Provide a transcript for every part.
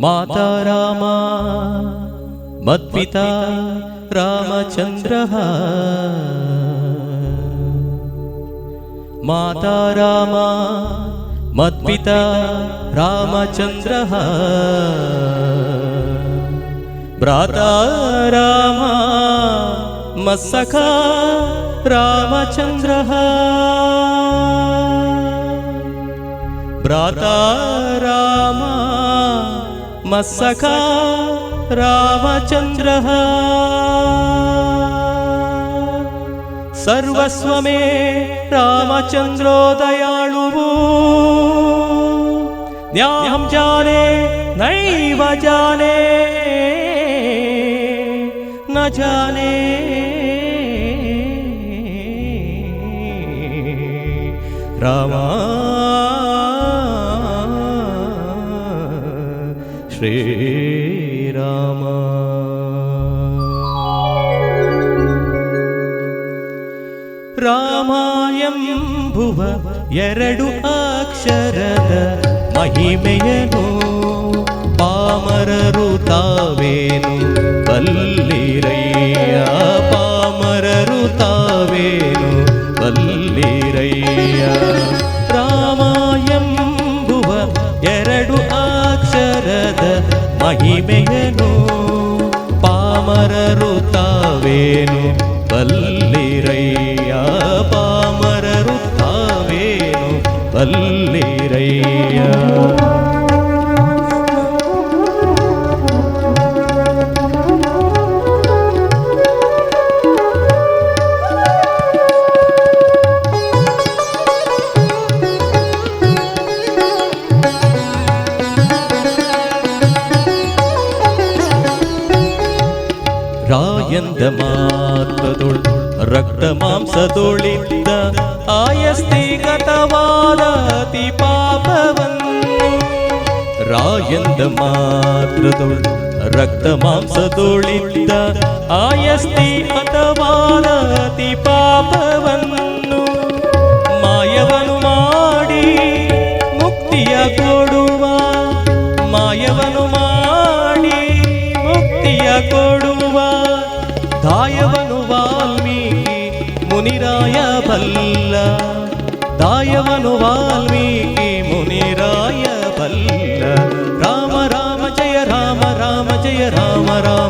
माता रामा मत्पिता रामचन्द्रः। माता रामा मत्पिता रामचन्द्रः। भ्राता रामा मत्सखा रामचन्द्रः। भ्राता रामा मत्सखा रामचन्द्रः। सर्वस्वमे रामचन्द्रो दयाळुवु न्याहं जाने नैव जाने न जाने। रामा ರಾಮಾಯಂಬುವ ಎರಡು ಅಕ್ಷರದ ಮಹಿಮೆಯನು. ಪಾಮರರು ತಾವೇನು ಬಲ್ಲಿರಯ್ಯ? ಪಾಮರರು ತಾವೇನು ಬಲ್ಲಿರಯ್ಯ? ರಾಮಾಯಂಭುವ ಎರಡು ಅಕ್ಷರದ ಮಹಿಮೆಯನು. ಪಾಮರರು ತಾವೇನು ಬಲ್ಲಿರಯ್ಯ ಬಲ್ಲಿರಯ್ಯ ರಾಯಂದ ಮಾತ್ರದೊಳ್ ರಕ್ತ ಮಾಂಸದೊಳಿದ್ದ ಆಯಸ್ತಿಗತವಾದ ಅತಿ ಪಾಪವನ್ನು ರಾಯಂದ ಮಾತ್ರದೊಳು ರಕ್ತ ಮಾಂಸದೊಳಿದ್ದ ಆಯಸ್ತಿಗತವಾದ ಅತಿ ಪಾಪವನ್ನು ಮಾಯವನು ಮಾಡಿ ಮುಕ್ತಿಯ ಕೊಡುವ, ಮಾಯವನು ಮಾಡಿ ಮುಕ್ತಿಯ ಕೊಡುವ ದಾಯವನು ವಾಲ್ಮೀಕಿ ಮುನಿರಾಯ ಬಲ್ಲ ದಾಯವನು ವಾಲ್ಮೀಕಿ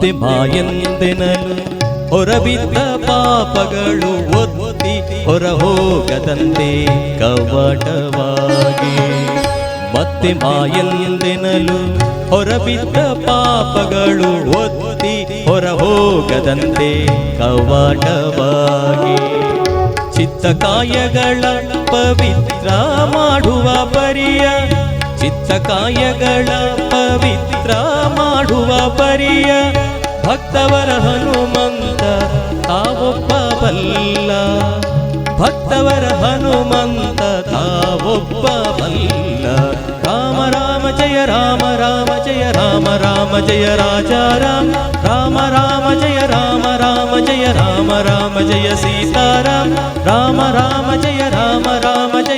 ಮತ್ತೆ ಮಾಯಂದೆನಲು ಹೊರಬಿದ್ದ ಪಾಪಗಳು ಒತ್ತಿ ಹೊರ ಹೋಗದಂತೆ ಕವಟವಾಗಿ. ಮತ್ತೆ ಮಾಯಂದೆನಲು ಹೊರಬಿದ್ದ ಪಾಪಗಳು ಒತ್ತಿ ಹೊರ ಹೋಗದಂತೆ ಕವಾಟವಾಗಿ ಚಿತ್ತಕಾಯಗಳ ಪವಿತ್ರ ಮಾಡುವ ಪರಿಯ ಚಿತ್ತಕಾಯಗಳ ಪವಿತ್ರ ಮಾಡುವ ಪರಿಯ ಭಕ್ತವರ ಹನುಮಂತ ತಾವೊಬ್ಬ ಬಲ್ಲ ಭಕ್ತವರ ಹನುಮಂತ ತಾವೊಬ್ಬ ಬಲ್ಲ ರಾಮ ರಾಮ ಜಯ ರಾಮ ರಾಮ ಜಯ ರಾಮ ರಾಮ ಜಯ ರಾಜ ರಾಮ ರಾಮ ರಾಮ ಜಯ ರಾಮ ರಾಮ ಜಯ ರಾಮ ರಾಮ ಜಯ ಸೀತಾರಾಮ ರಾಮ ರಾಮ ಜಯ ರಾಮ ರಾಮ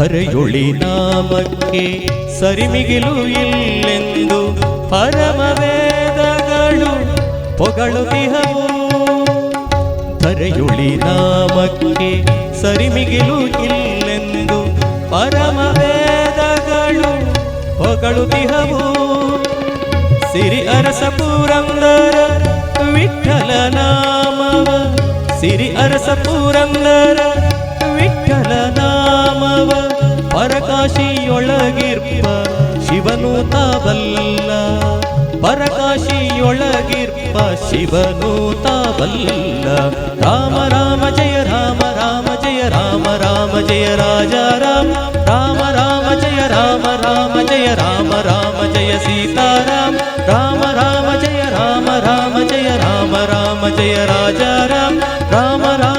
ಧರೆಯೊಳಿ ನಾಮಕ್ಕೆ ಸರಿಮಿಗಿಲು ಇಲ್ಲೆಂದು ಪರಮ ವೇದಗಳು ಪೊಗಳುತಿಹವು ಧರೆಯೊಳಿ ನಾಮಕ್ಕೆ ಸರಿಮಿಗಿಲು ಇಲ್ಲೆಂದು ಪರಮ ವೇದಗಳು ಹೊಗಳುತಿಹವು. ಸಿರಿ ಅರಸ ಪುರಂದರ ವಿಠಲ ನಾಮವ, ಸಿರಿ ಅರಸ ಪುರಂದರ ವಿಠಲ ನಾಮವ ಪರಕಾಶಿಯೊಳಗಿರ್ಪ ಶಿವನು ತಾಬಲ್ಲ ಪರಕಾಶಿಯೊಳಗಿರ್ಪ ಶಿವನು ತಾಬಲ್ಲ ರಾಮ ರಾಮ ಜಯ ರಾಮ ರಾಮ ಜಯ ರಾಮ ರಾಮ ಜಯ ರಾಜ ರಾಮ ರಾಮ ರಾಮ ಜಯ ರಾಮ ರಾಮ ಜಯ ರಾಮ ರಾಮ ಜಯ ಸೀತಾರಾಮ ರಾಮ ರಾಮ ಜಯ ರಾಮ ರಾಮ ಜಯ ರಾಮ ರಾಮ ಜಯ ರಾಜ ರಾಮ ರಾಮ ರಾಮ